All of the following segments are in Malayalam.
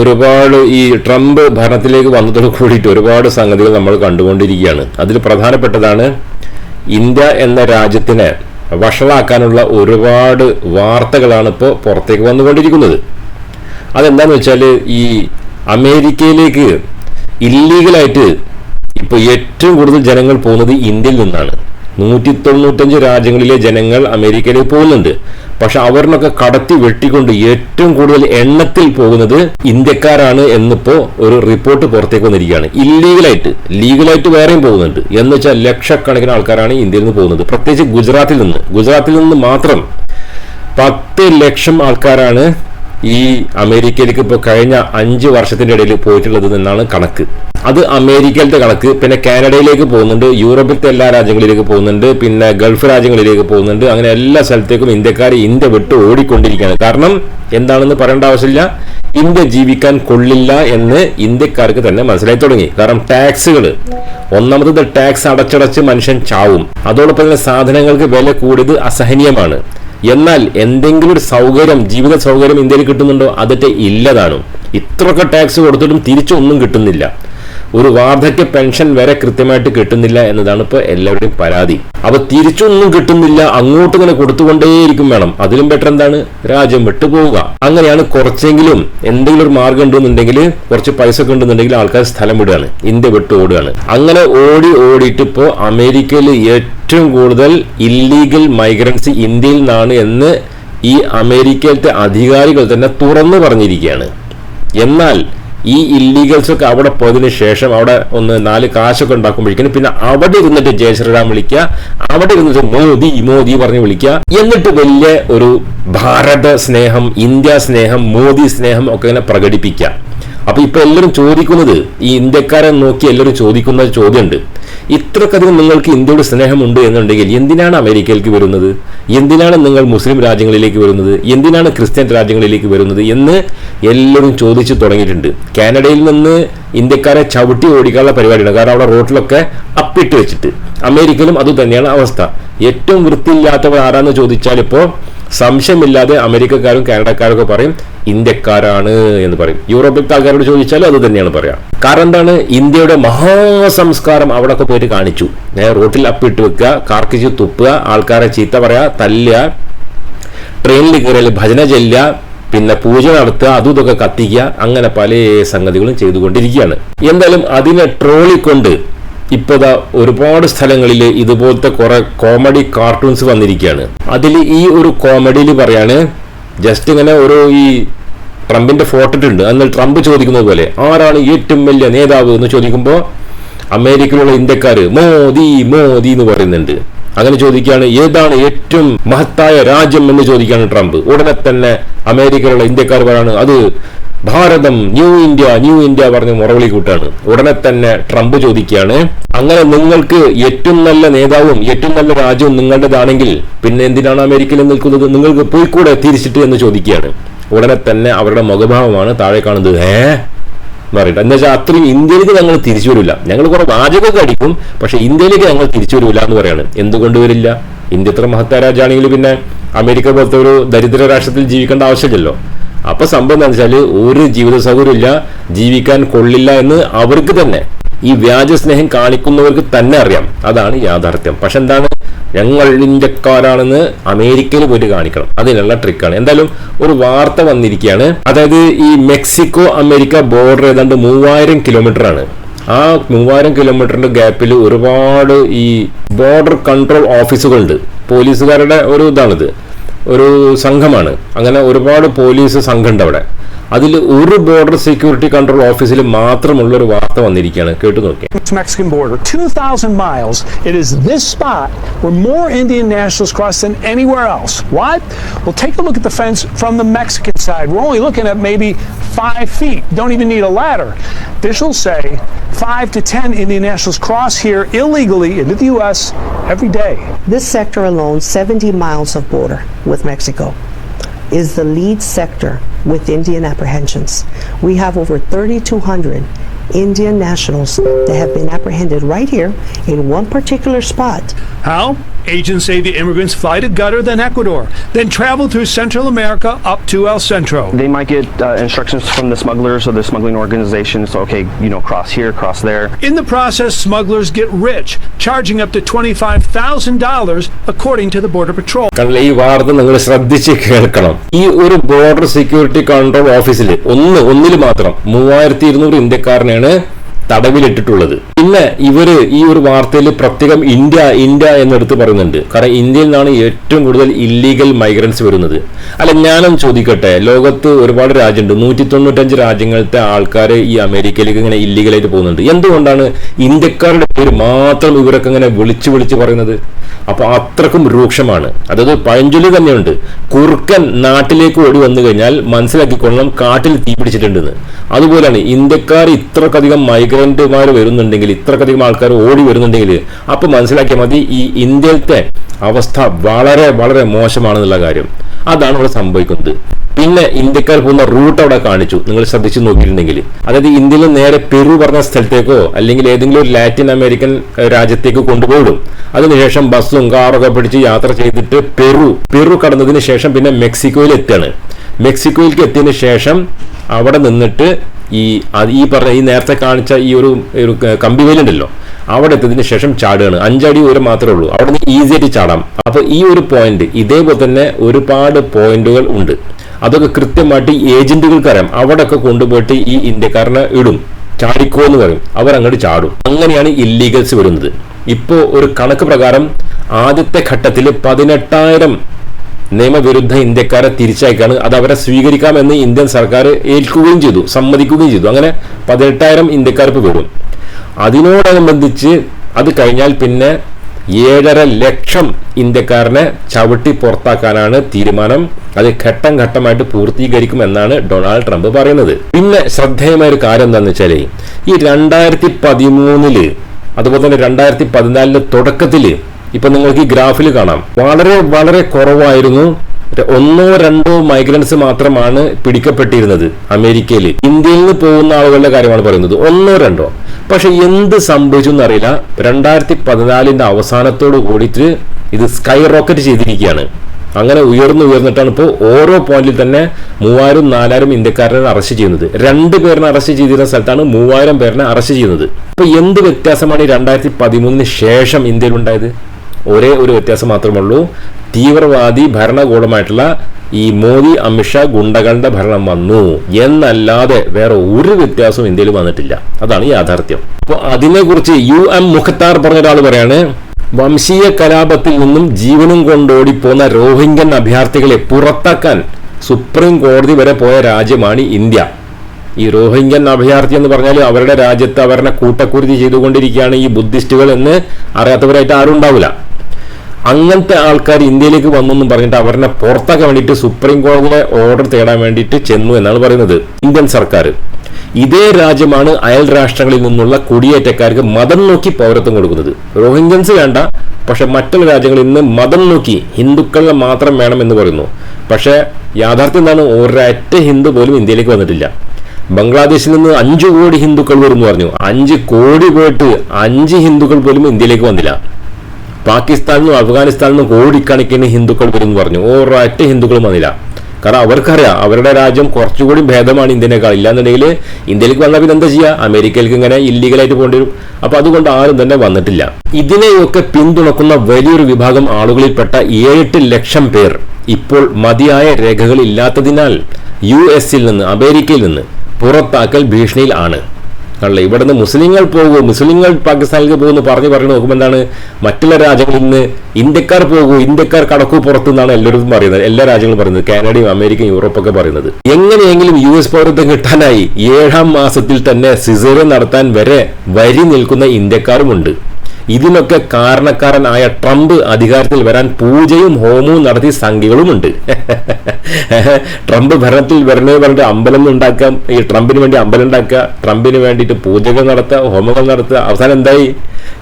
ഒരുപാട് ഈ ട്രംപ് ഭരണത്തിലേക്ക് വന്നതോട് കൂടിയിട്ട് ഒരുപാട് സംഗതികൾ നമ്മൾ കണ്ടുകൊണ്ടിരിക്കുകയാണ്. അതിൽ പ്രധാനപ്പെട്ടതാണ് ഇന്ത്യ എന്ന രാജ്യത്തിനെ വഷളാക്കാനുള്ള ഒരുപാട് വാർത്തകളാണ് ഇപ്പോൾ പുറത്തേക്ക് വന്നുകൊണ്ടിരിക്കുന്നത്. അതെന്താന്ന് വെച്ചാൽ ഈ അമേരിക്കയിലേക്ക് ഇല്ലീഗലായിട്ട് ഇപ്പോൾ ഏറ്റവും കൂടുതൽ ജനങ്ങൾ പോകുന്നത് ഇന്ത്യയിൽ നിന്നാണ്. നൂറ്റി തൊണ്ണൂറ്റഞ്ച് രാജ്യങ്ങളിലെ ജനങ്ങൾ അമേരിക്കയിലേക്ക് പോകുന്നുണ്ട്. പക്ഷെ അവരിനൊക്കെ കടത്തി വെട്ടിക്കൊണ്ട് ഏറ്റവും കൂടുതൽ എണ്ണത്തിൽ പോകുന്നത് ഇന്ത്യക്കാരാണ് എന്നിപ്പോ ഒരു റിപ്പോർട്ട് പുറത്തേക്ക് വന്നിരിക്കുകയാണ്. ഇല്ലീഗലായിട്ട് ലീഗലായിട്ട് വേറെയും പോകുന്നുണ്ട്. എന്ന് വെച്ചാൽ ലക്ഷക്കണക്കിന് ആൾക്കാരാണ് ഇന്ത്യയിൽ നിന്ന് പോകുന്നത്. പ്രത്യേകിച്ച് ഗുജറാത്തിൽ നിന്ന്. ഗുജറാത്തിൽ നിന്ന് മാത്രം പത്ത് ലക്ഷം ആൾക്കാരാണ് ഈ അമേരിക്കയിലേക്ക് ഇപ്പോൾ കഴിഞ്ഞ അഞ്ച് വർഷത്തിന്റെ ഇടയിൽ പോയിട്ടുള്ളത് എന്നാണ് കണക്ക്. അത് അമേരിക്കയിലത്തെ കണക്ക്. പിന്നെ കാനഡയിലേക്ക് പോകുന്നുണ്ട്. യൂറോപ്പിലത്തെ എല്ലാ രാജ്യങ്ങളിലേക്ക് പോകുന്നുണ്ട്. പിന്നെ ഗൾഫ് രാജ്യങ്ങളിലേക്ക് പോകുന്നുണ്ട്. അങ്ങനെ എല്ലാ സ്ഥലത്തേക്കും ഇന്ത്യക്കാർ ഇന്ത്യ വിട്ട് ഓടിക്കൊണ്ടിരിക്കുകയാണ്. കാരണം എന്താണെന്ന് പറയേണ്ട ആവശ്യമില്ല. ഇന്ത്യ ജീവിക്കാൻ കൊള്ളില്ല എന്ന് ഇന്ത്യക്കാർക്ക് തന്നെ മനസ്സിലായി തുടങ്ങി. കാരണം ടാക്സുകൾ ഒന്നാമത് ടാക്സ് അടച്ചടച്ച് മനുഷ്യൻ ചാവും. അതോടൊപ്പം തന്നെ സാധനങ്ങൾക്ക് വില കൂടിയത് അസഹനീയമാണ്. എന്നാൽ എന്തെങ്കിലും ഒരു സൗകര്യം ജീവിത സൗകര്യം ഇന്ത്യയിൽ കിട്ടുന്നുണ്ടോ? അതൊക്കെ ഇല്ലതാണ് ഇത്രയൊക്കെ ടാക്സ് കൊടുത്തിട്ടും തിരിച്ചൊന്നും കിട്ടുന്നില്ല. ഒരു വാർദ്ധക്യ പെൻഷൻ വരെ കൃത്യമായിട്ട് കിട്ടുന്നില്ല എന്നതാണ് ഇപ്പോൾ എല്ലാവരുടെയും പരാതി. അപ്പൊ തിരിച്ചൊന്നും കിട്ടുന്നില്ല അങ്ങോട്ട് ഇങ്ങനെ കൊടുത്തുകൊണ്ടേയിരിക്കും വേണം. അതിലും ബെറ്റർ എന്താണ്? രാജ്യം വിട്ടുപോവുക. അങ്ങനെയാണ് കുറച്ചെങ്കിലും എന്തെങ്കിലും ഒരു മാർഗം ഉണ്ടെന്നുണ്ടെങ്കിൽ കുറച്ച് പൈസ ഒക്കെ ഉണ്ടെന്നുണ്ടെങ്കിൽ ആൾക്കാർ സ്ഥലം വിടുകയാണ്. ഇന്ത്യ വിട്ട് ഓടുകയാണ്. അങ്ങനെ ഓടി ഓടിയിട്ട് ഇപ്പോൾ അമേരിക്കയിൽ ഏറ്റവും കൂടുതൽ ഇല്ലീഗൽ മൈഗ്രൻസ് ഇന്ത്യയിൽ നിന്നാണ് എന്ന് ഈ അമേരിക്കയിലത്തെ അധികാരികൾ തന്നെ തുറന്നു പറഞ്ഞിരിക്കുകയാണ്. എന്നാൽ ഈ ഇല്ലീഗൽസ് ഒക്കെ അവിടെ പോയതിനു ശേഷം അവിടെ ഒന്ന് നാല് കാശൊക്കെ ഉണ്ടാക്കുമ്പോഴേക്കും പിന്നെ അവിടെ ഇരുന്നിട്ട് ജയ ശ്രീറാം വിളിക്കുക അവിടെ ഇരുന്നിട്ട് മോദി മോദി പറഞ്ഞ് വിളിക്കുക. എന്നിട്ട് വലിയ ഒരു ഭാരത സ്നേഹം ഇന്ത്യ സ്നേഹം മോദി സ്നേഹം ഒക്കെ ഇങ്ങനെ പ്രകടിപ്പിക്കുക. അപ്പൊ ഇപ്പൊ എല്ലാവരും ചോദിക്കുന്നത് ഈ ഇന്ത്യക്കാരെ നോക്കി എല്ലാവരും ചോദിക്കുന്ന ചോദ്യമുണ്ട്. ഇത്രക്കധികം നിങ്ങൾക്ക് ഇന്ത്യയുടെ സ്നേഹമുണ്ട് എന്നുണ്ടെങ്കിൽ എന്തിനാണ് അമേരിക്കയിലേക്ക് വരുന്നത്? എന്തിനാണ് നിങ്ങൾ മുസ്ലിം രാജ്യങ്ങളിലേക്ക് വരുന്നത്? എന്തിനാണ് ക്രിസ്ത്യൻ രാജ്യങ്ങളിലേക്ക് വരുന്നത് എന്ന് എല്ലാവരും ചോദിച്ചു തുടങ്ങിയിട്ടുണ്ട്. കാനഡയിൽ നിന്ന് ഇന്ത്യക്കാരെ ചവിട്ടി ഓടിക്കാനുള്ള പരിപാടിയാണ്. കാരണം അവിടെ റോട്ടിലൊക്കെ അപ്പിട്ട് വെച്ചിട്ട്. അമേരിക്കയിലും അത് തന്നെയാണ് അവസ്ഥ. ഏറ്റവും വൃത്തിയില്ലാത്തവർ ആരാന്ന് ചോദിച്ചാൽ ഇപ്പോൾ സംശയമില്ലാതെ അമേരിക്കക്കാരും കാനഡക്കാരും ഒക്കെ പറയും ഇന്ത്യക്കാരാണ് എന്ന് പറയും. യൂറോപ്പിലത്തെ ആൾക്കാരോട് ചോദിച്ചാലും അത് തന്നെയാണ് പറയാം. കാരണം എന്താണ്? ഇന്ത്യയുടെ മഹാസംസ്കാരം അവിടെ ഒക്കെ പോയിട്ട് കാണിച്ചു. റോട്ടിൽ അപ്പിട്ട് വെക്കുക കാർക്കിച്ച് തുപ്പുക ആൾക്കാരെ ചീത്ത പറയാ തല്ലുക ട്രെയിനിൽ കയറിയാൽ ഭജന ചെല്ലുക പിന്നെ പൂജ നടത്തുക അതും ഇതൊക്കെ കത്തിക്കുക അങ്ങനെ പല സംഗതികളും ചെയ്തുകൊണ്ടിരിക്കുകയാണ്. എന്തായാലും അതിനെ ട്രോളിക്കൊണ്ട് ഇപ്പൊ ദാ ഒരുപാട് സ്ഥലങ്ങളിൽ ഇതുപോലത്തെ കുറെ കോമഡി കാർട്ടൂൺസ് വന്നിരിക്കുകയാണ്. അതിൽ ഈ ഒരു കോമഡിയിൽ പറയാണ് ജസ്റ്റ് ഇങ്ങനെ ഒരു ഈ ട്രംപിന്റെ ഫോട്ടോ ഇട്ടുണ്ട് എന്നാൽ ട്രംപ് ചോദിക്കുന്നത് പോലെ ആരാണ് ഏറ്റവും വലിയ നേതാവ് എന്ന് ചോദിക്കുമ്പോൾ അമേരിക്കയിലുള്ള ഇന്ത്യക്കാർ മോദി മോദി എന്ന് പറയുന്നുണ്ട്. അങ്ങനെ ചോദിക്കുകയാണ് ഏതാണ് ഏറ്റവും മഹത്തായ രാജ്യം എന്ന് ചോദിക്കുകയാണ് ട്രംപ്. ഉടനെ തന്നെ അമേരിക്കയിലുള്ള ഇന്ത്യക്കാർ പറയാണ് അത് Bharatam new India new India പറഞ്ഞ് മുറവിളി കൂട്ടാണ് ഉടനെ തന്നെ ട്രംപ് ചോദിക്കുകയാണ് അങ്ങനെ നിങ്ങൾക്ക് ഏറ്റവും നല്ല നേതാവും ഏറ്റവും നല്ല രാജ്യവും നിങ്ങളുടേതാണെങ്കിൽ പിന്നെ എന്തിനാണ് അമേരിക്കയിൽ നിൽക്കുന്നത്? നിങ്ങൾക്ക് പോയിക്കൂടെ തിരിച്ചിട്ട് എന്ന് ചോദിക്കുകയാണ്. ഉടനെ തന്നെ അവരുടെ മുഖഭാവമാണ് താഴെ കാണുന്നത്. ഏ? എന്ന് പറയുന്നത് എന്താ വെച്ചാൽ അത്രയും ഇന്ത്യയിലേക്ക് ഞങ്ങൾ തിരിച്ചു വരില്ല. ഞങ്ങൾ കുറെ വാചകമൊക്കെ അടിക്കും പക്ഷെ ഇന്ത്യയിലേക്ക് ഞങ്ങൾ തിരിച്ചു വരില്ല എന്ന് പറയാണ്. എന്തുകൊണ്ട് വരില്ല? ഇന്ത്യ ഇത്ര മഹത്തായ രാജ്യമാണെങ്കിൽ പിന്നെ അമേരിക്ക പോലത്തെ ഒരു ദരിദ്ര രാഷ്ട്രത്തിൽ ജീവിക്കേണ്ട ആവശ്യമില്ലല്ലോ. അപ്പൊ സംഭവം എന്താ വെച്ചാൽ ഒരു ജീവിത സൗകര്യമില്ല ജീവിക്കാൻ കൊള്ളില്ല എന്ന് അവർക്ക് തന്നെ ഈ വ്യാജ സ്നേഹം കാണിക്കുന്നവർക്ക് തന്നെ അറിയാം. അതാണ് യാഥാർത്ഥ്യം. പക്ഷെ എന്താണ്? ഞങ്ങൾ ഇന്ത്യക്കാരാണെന്ന് അമേരിക്കയിൽ പോയിട്ട് കാണിക്കണം. അതിനുള്ള ട്രിക്കാണ് എന്തായാലും ഒരു വാർത്ത വന്നിരിക്കുകയാണ്. അതായത് ഈ മെക്സിക്കോ അമേരിക്ക ബോർഡർ ഏതാണ്ട് മൂവായിരം കിലോമീറ്റർ ആണ്. ആ മൂവായിരം കിലോമീറ്ററിന്റെ ഗ്യാപ്പിൽ ഒരുപാട് ഈ ബോർഡർ കൺട്രോൾ ഓഫീസുകളുണ്ട് പോലീസുകാരുടെ ഒരു ഇതാണിത്. ഒരു സംഘമാണ് അങ്ങനെ ഒരുപാട് പോലീസ് സംഘമുണ്ട് അവിടെ അതിൽ ഒരു ബോർഡർ സെക്യൂരിറ്റി കൺട്രോൾ ഓഫീസിൽ മാത്രമുള്ള ഒരു വാർത്ത വന്നിരിക്കുകയാണ് കേട്ടു നോക്കി Mexican border, 2,000 miles. It is this spot where more Indian nationals cross than anywhere else. Why? Well, take a look at the fence from the Mexican side. We're only looking at maybe five feet. Don't even need a ladder. Officials say five to 10 Indian nationals cross here illegally into the U.S. every day. This sector alone, 70 miles of border with Mexico, is the lead sector with Indian apprehensions. We have over 3,200 Indian nationals that have been apprehended right here in one particular spot. How? Agents say the immigrants fly to Gutter, then Ecuador, then travel through Central America up to El Centro. They might get uh, instructions from the smugglers or the smuggling organization. So, okay, you know, cross here, cross there. In the process, smugglers get rich, charging up to $25,000, according to the Border Patrol. കാരണം ഈ വാർത്ത നിങ്ങൾ ശ്രദ്ധിച്ച് കേൾക്കണം ഈ ഒരു ബോർഡർ സെക്യൂരിറ്റി കൺട്രോൾ ഓഫീസിൽ ഒന്ന് ഒന്നിൽ മാത്രം മൂവായിരത്തി ഇരുന്നൂറ് ഇന്ത്യക്കാരനാണ് തടവിലിട്ടിട്ടുള്ളത് പിന്നെ ഇവർ ഈ ഒരു വാർത്തയിൽ പ്രത്യേകം ഇന്ത്യ ഇന്ത്യ എന്നെടുത്ത് പറയുന്നുണ്ട്. കാരണം ഇന്ത്യയിൽ നിന്നാണ് ഏറ്റവും കൂടുതൽ ഇല്ലീഗൽ മൈഗ്രൻസ് വരുന്നത്. അല്ല ഞാനും ചോദിക്കട്ടെ. ലോകത്ത് ഒരുപാട് രാജ്യമുണ്ട്. നൂറ്റി തൊണ്ണൂറ്റഞ്ച് രാജ്യങ്ങളിലത്തെ ആൾക്കാർ ഈ അമേരിക്കയിലേക്ക് ഇങ്ങനെ ഇല്ലീഗലായിട്ട് പോകുന്നുണ്ട്. എന്തുകൊണ്ടാണ് ഇന്ത്യക്കാരുടെ പേര് മാത്രം ഇവരൊക്കെ ഇങ്ങനെ വിളിച്ചു വിളിച്ച് പറയുന്നത്? അപ്പൊ അത്രക്കും രൂക്ഷമാണ്. അതായത് പഴഞ്ചൊല്ലി തന്നെയുണ്ട്. കുറുക്കൻ നാട്ടിലേക്ക് ഓടി വന്നു കഴിഞ്ഞാൽ മനസ്സിലാക്കിക്കൊള്ളണം കാട്ടിൽ തീ പിടിച്ചിട്ടുണ്ടെന്ന് അതുപോലെയാണ് ഇന്ത്യക്കാർ ഇത്രക്കധികം മൈഗ്രന്റുമാർ വരുന്നുണ്ടെങ്കിൽ ഇത്രക്കധികം ആൾക്കാർ ഓടി വരുന്നുണ്ടെങ്കിൽ അപ്പോൾ മനസ്സിലാക്കിയാൽ മതി ഈ ഇന്ത്യയിലത്തെ അവസ്ഥ വളരെ വളരെ മോശമാണെന്നുള്ള കാര്യം. അതാണ് ഇവിടെ സംഭവിക്കുന്നത്. പിന്നെ ഇന്ത്യക്കാർ പോകുന്ന റൂട്ട് അവിടെ കാണിച്ചു. നിങ്ങൾ ശ്രദ്ധിച്ചു നോക്കിയിട്ടുണ്ടെങ്കിൽ. അതായത് ഇന്ത്യയിൽ നേരെ പെറു പറഞ്ഞ സ്ഥലത്തേക്കോ അല്ലെങ്കിൽ ഏതെങ്കിലും ഒരു ലാറ്റിൻ അമേരിക്കൻ രാജ്യത്തേക്ക് കൊണ്ടുപോയിടും. അതിനുശേഷം ബസ്സും കാറൊക്കെ പിടിച്ച് യാത്ര ചെയ്തിട്ട് പെറു പെറു കടന്നതിന് ശേഷം പിന്നെ മെക്സിക്കോയിൽ എത്തുകയാണ് മെക്സിക്കോയിലേക്ക് എത്തിയതിനു ശേഷം അവിടെ നിന്നിട്ട് ഈ ഈ പറഞ്ഞ ഈ നേരത്തെ കാണിച്ച ഈ ഒരു കമ്പി വേലുണ്ടല്ലോ അവിടെ എത്തിയതിന് ശേഷം ചാടുകയാണ്. അഞ്ചടി ഉയരം മാത്രമേ ഉള്ളൂ. അവിടെ നിന്ന് ഈസി ആയിട്ട് ചാടാം. അപ്പോൾ ഈ ഒരു പോയിന്റ് ഇതേപോലെ തന്നെ ഒരുപാട് പോയിന്റുകൾ ഉണ്ട്. അതൊക്കെ കൃത്യമായിട്ട് ഏജന്റുകൾക്ക് അറിയാം. അവിടെയൊക്കെ കൊണ്ടുപോയിട്ട് ഈ ഇന്ത്യക്കാരനെ ഇടും. ചാടിക്കോ എന്ന് പറയും. അവർ അങ്ങോട്ട് ചാടും. അങ്ങനെയാണ് ഇല്ലീഗൽസ് വരുന്നത്. ഇപ്പോ ഒരു കണക്ക് പ്രകാരം ആദ്യത്തെ ഘട്ടത്തിൽ പതിനെട്ടായിരം നിയമവിരുദ്ധ ഇന്ത്യക്കാരെ തിരിച്ചയക്കാണ്. അത് അവരെ സ്വീകരിക്കാമെന്ന് ഇന്ത്യൻ സർക്കാർ ഏൽക്കുകയും ചെയ്തു സമ്മതിക്കുകയും ചെയ്തു. അങ്ങനെ പതിനെട്ടായിരം ഇന്ത്യക്കാർ ഇപ്പോൾ വരും. അതിനോടനുബന്ധിച്ച് അത് കഴിഞ്ഞാൽ പിന്നെ ഏഴര ലക്ഷം ഇന്ത്യക്കാരനെ ചവിട്ടി പുറത്താക്കാനാണ് തീരുമാനം. അത് ഘട്ടം ഘട്ടമായിട്ട് പൂർത്തീകരിക്കും എന്നാണ് ഡൊണാൾഡ് ട്രംപ് പറയുന്നത്. പിന്നെ ശ്രദ്ധേയമായ ഒരു കാര്യം എന്താണെന്ന് വെച്ചാൽ ഈ രണ്ടായിരത്തി പതിമൂന്നിൽ അതുപോലെ തന്നെ രണ്ടായിരത്തി പതിനാലിന്റെ തുടക്കത്തിൽ ഇപ്പൊ നിങ്ങൾക്ക് ഈ ഗ്രാഫിൽ കാണാം. വളരെ വളരെ കുറവായിരുന്നു. ഒന്നോ രണ്ടോ മൈഗ്രൻസ് മാത്രമാണ് പിടിക്കപ്പെട്ടിരുന്നത് അമേരിക്കയിൽ. ഇന്ത്യയിൽ നിന്ന് പോകുന്ന ആളുകളുടെ കാര്യമാണ് പറയുന്നത്. ഒന്നോ രണ്ടോ. പക്ഷെ എന്ത് സംഭവിച്ചു എന്നറിയില്ല. രണ്ടായിരത്തി പതിനാലിന്റെ അവസാനത്തോട് കൂടിയിട്ട് ഇത് സ്കൈ റോക്കറ്റ് ചെയ്തിരിക്കുകയാണ്. അങ്ങനെ ഉയർന്നു ഉയർന്നിട്ടാണ് ഇപ്പോൾ ഓരോ പോയിന്റിൽ തന്നെ മൂവായിരം നാലായിരം ഇന്ത്യക്കാരനെ അറസ്റ്റ് ചെയ്യുന്നത്. രണ്ട് പേരിനെ അറസ്റ്റ് ചെയ്തിരുന്ന സ്ഥലത്താണ് മൂവായിരം പേരിനെ അറസ്റ്റ് ചെയ്യുന്നത്. അപ്പൊ എന്ത് വ്യത്യാസമാണ് ഈ രണ്ടായിരത്തി പതിമൂന്നിന് ശേഷം ഇന്ത്യയിൽ ഉണ്ടായത്? ഒരേ ഒരു വ്യത്യാസം മാത്രമേ ഉള്ളൂ തീവ്രവാദി ഭരണകൂടമായിട്ടുള്ള ഈ മോദി അമിത്ഷാ ഗുണ്ടകളുടെ ഭരണം വന്നു. എന്നല്ലാതെ വേറെ ഒരു വ്യത്യാസവും ഇന്ത്യയിൽ വന്നിട്ടില്ല. അതാണ് യാഥാർത്ഥ്യം. അപ്പോൾ അതിനെക്കുറിച്ച് യു എം മുഖത്താർ പറഞ്ഞ ഒരാൾ പറയാണ് വംശീയ കലാപത്തിൽ നിന്നും ജീവനും കൊണ്ടോടിപ്പോന്ന റോഹിംഗ്യൻ അഭയാർത്ഥികളെ പുറത്താക്കാൻ സുപ്രീം കോടതി വരെ പോയ രാജ്യമാണ് ഇന്ത്യ. ഈ റോഹിംഗ്യൻ അഭയാർത്ഥി എന്ന് പറഞ്ഞാൽ അവരുടെ രാജ്യത്ത് അവരുടെ കൂട്ടക്കുരുതി ചെയ്തുകൊണ്ടിരിക്കുകയാണ് ഈ ബുദ്ധിസ്റ്റുകൾ എന്ന് അറിയാത്തവരായിട്ട് ആരും ഉണ്ടാവില്ല. അങ്ങനത്തെ ആൾക്കാർ ഇന്ത്യയിലേക്ക് വന്നെന്നും പറഞ്ഞിട്ട് അവരെ പുറത്താക്കാൻ വേണ്ടിയിട്ട് സുപ്രീം കോടതിയുടെ ഓർഡർ തേടാൻ വേണ്ടിയിട്ട് ചെന്നു എന്നാണ് പറയുന്നത്. ഇന്ത്യൻ സർക്കാർ. ഇതേ രാജ്യമാണ് അയൽ രാഷ്ട്രങ്ങളിൽ നിന്നുള്ള കുടിയേറ്റക്കാർക്ക് മതം നോക്കി പൗരത്വം കൊടുക്കുന്നത്. റോഹിംഗ്യൻസ് വേണ്ട പക്ഷെ മറ്റുള്ള രാജ്യങ്ങളിൽ നിന്ന് മതം നോക്കി ഹിന്ദുക്കളെ മാത്രം വേണം എന്ന് പറയുന്നു. പക്ഷേ യാഥാർത്ഥ്യം എന്താണ്? ഒരൊറ്റ ഹിന്ദു പോലും ഇന്ത്യയിലേക്ക് വന്നിട്ടില്ല. ബംഗ്ലാദേശിൽ നിന്ന് അഞ്ചു കോടി ഹിന്ദുക്കൾ വരുമെന്ന് പറഞ്ഞു. അഞ്ച് കോടി പോയിട്ട് അഞ്ച് ഹിന്ദുക്കൾ പോലും ഇന്ത്യയിലേക്ക് വന്നില്ല. പാകിസ്ഥാനിൽ നിന്നും അഫ്ഗാനിസ്ഥാനിൽ നിന്നും കോടിക്കണക്കിന് ഹിന്ദുക്കൾ വരുമെന്ന് പറഞ്ഞു. ഒരൊറ്റ ഹിന്ദുക്കളും വന്നില്ല. കാരണം അവർക്കറിയാം അവരുടെ രാജ്യം കുറച്ചുകൂടി ഭേദമാണ് ഇന്ത്യനേക്കാൾ. ഇല്ലാന്നുണ്ടെങ്കിൽ ഇന്ത്യയിലേക്ക് വന്നാൽ പിന്നെ എന്താ ചെയ്യുക അമേരിക്കയിലേക്ക് ഇങ്ങനെ ഇല്ലീഗലായിട്ട് പോകേണ്ടി വരും. അപ്പൊ അതുകൊണ്ട് ആരും തന്നെ വന്നിട്ടില്ല. ഇതിനെയൊക്കെ പിന്തുണക്കുന്ന വലിയൊരു വിഭാഗം ആളുകളിൽപ്പെട്ട ഏഴെട്ട് ലക്ഷം പേർ ഇപ്പോൾ മതിയായ രേഖകളില്ലാത്തതിനാൽ യു എസിൽ നിന്ന് അമേരിക്കയിൽ നിന്ന് പുറത്താക്കൽ ഭീഷണിയിൽ ആണ്. അല്ല ഇവിടുന്ന് മുസ്ലിങ്ങൾ പോകൂ മുസ്ലിങ്ങൾ പാകിസ്ഥാനിലേക്ക് പോകുമെന്ന് പറഞ്ഞു പറഞ്ഞു നോക്കുമ്പോൾ എന്താണ്? മറ്റുള്ള രാജ്യങ്ങളിൽ നിന്ന് ഇന്ത്യക്കാർ പോകൂ ഇന്ത്യക്കാർ കടക്കു പുറത്തു നിന്നാണ് എല്ലാവരും പറയുന്നത്. എല്ലാ രാജ്യങ്ങളും പറയുന്നത്. കാനഡയും അമേരിക്കയും യൂറോപ്പൊക്കെ പറയുന്നത്. എങ്ങനെയെങ്കിലും യു എസ് പൗരത്വം കിട്ടാനായി ഏഴാം മാസത്തിൽ തന്നെ സിസേറിയൻ നടത്താൻ വരെ വരി നിൽക്കുന്ന ഇന്ത്യക്കാരുമുണ്ട്. ഇതിനൊക്കെ കാരണക്കാരനായ ട്രംപ് അധികാരത്തിൽ വരാൻ പൂജയും ഹോമവും നടത്തി സംഖ്യകളുമുണ്ട്. ട്രംപ് ഭരണത്തിൽ വരണേ പറഞ്ഞിട്ട് അമ്പലം ഉണ്ടാക്കാം. ഈ ട്രംപിന് വേണ്ടി അമ്പലം ഉണ്ടാക്കുക. ട്രംപിന് വേണ്ടിയിട്ട് പൂജകൾ നടത്തുക ഹോമങ്ങൾ നടത്തുക. അവസാനം എന്തായി?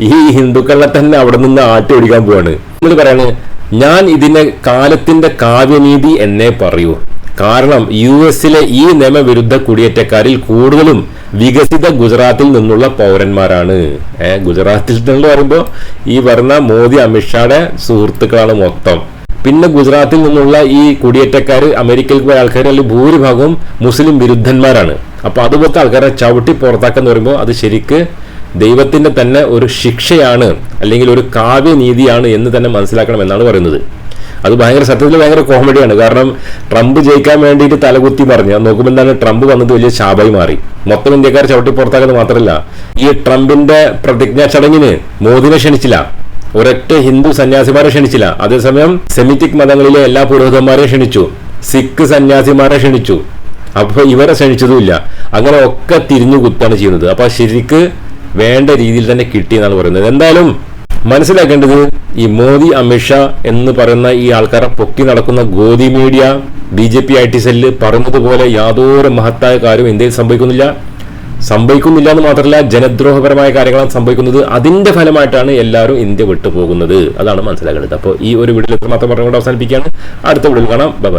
ഈ ഹിന്ദുക്കളെ തന്നെ അവിടെ നിന്ന് ആട്ടി ഓടിക്കാൻ പോവാണ്. നമ്മൾ പറയാണ് ഞാൻ ഇതിനെ കാലത്തിന്റെ കാവ്യനീതി എന്നേ പറയൂ. കാരണം യു എസിലെ ഈ നിയമവിരുദ്ധ കുടിയേറ്റക്കാരിൽ കൂടുതലും വികസിത ഗുജറാത്തിൽ നിന്നുള്ള പൗരന്മാരാണ്. ഗുജറാത്തിൽ നിന്ന് പറയുമ്പോൾ ഈ പറഞ്ഞ മോദി അമിത്ഷായുടെ സുഹൃത്തുക്കളാണ് മൊത്തം. പിന്നെ ഗുജറാത്തിൽ നിന്നുള്ള ഈ കുടിയേറ്റക്കാർ അമേരിക്കയിൽ പോയ ആൾക്കാർ അല്ലെങ്കിൽ ഭൂരിഭാഗവും മുസ്ലിം വിരുദ്ധന്മാരാണ്. അപ്പോൾ അതുപോലത്തെ ആൾക്കാരെ ചവിട്ടി പുറത്താക്കാന്ന് പറയുമ്പോൾ അത് ശരിക്ക് ദൈവത്തിന്റെ തന്നെ ഒരു ശിക്ഷയാണ് അല്ലെങ്കിൽ ഒരു കാവ്യനീതിയാണ് എന്ന് തന്നെ മനസ്സിലാക്കണം എന്നാണ് പറയുന്നത്. അത് ഭയങ്കര സത്യത്തിൽ ഭയങ്കര കോമഡിയാണ്. കാരണം ട്രംപ് ജയിക്കാൻ വേണ്ടിയിട്ട് തലകുത്തി പറഞ്ഞു നോക്കുമ്പോൾ തന്നെ ട്രംപ് വന്നത് വലിയ ശാപമായി മാറി. മൊത്തം ഇന്ത്യക്കാർ ചവിട്ടി പുറത്താക്കുന്നത് മാത്രമല്ല ഈ ട്രംപിന്റെ പ്രതിജ്ഞാ ചടങ്ങിന് മോദിനെ ക്ഷണിച്ചില്ല. ഒരൊറ്റ ഹിന്ദു സന്യാസിമാരെ ക്ഷണിച്ചില്ല. അതേസമയം സെമിറ്റിക് മതങ്ങളിലെ എല്ലാ പുരോഹിതന്മാരെ ക്ഷണിച്ചു. സിഖ് സന്യാസിമാരെ ക്ഷണിച്ചു. അപ്പൊ ഇവരെ ക്ഷണിച്ചതുമില്ല. അങ്ങനെ ഒക്കെ തിരിഞ്ഞു കുത്താണ് ചെയ്യുന്നത്. അപ്പൊ ശരിക്ക് വേണ്ട രീതിയിൽ തന്നെ കിട്ടി എന്നാണ് പറയുന്നത്. എന്തായാലും മനസ്സിലാക്കേണ്ടത് ഈ മോദി അമിത്ഷാ എന്ന് പറയുന്ന ഈ ആൾക്കാരെ പൊക്കി നടക്കുന്ന Godi media B J P I T cell പറയുന്നത് പോലെ യാതൊരു മഹത്തായ കാര്യവും ഇന്ത്യയിൽ സംഭവിക്കുന്നില്ല. സംഭവിക്കുന്നില്ല എന്ന് മാത്രമല്ല ജനദ്രോഹപരമായ കാര്യങ്ങളാണ് സംഭവിക്കുന്നത്. അതിന്റെ ഫലമായിട്ടാണ് എല്ലാവരും ഇന്ത്യ വിട്ടുപോകുന്നത്. അതാണ് മനസ്സിലാക്കേണ്ടത്. അപ്പോൾ ഈ ഒരു വീഡിയോയിൽ മാത്രം പറഞ്ഞുകൊണ്ട് അവസാനിപ്പിക്കുകയാണ്. അടുത്ത വീഡിയോയിൽ കാണാം. ബൈ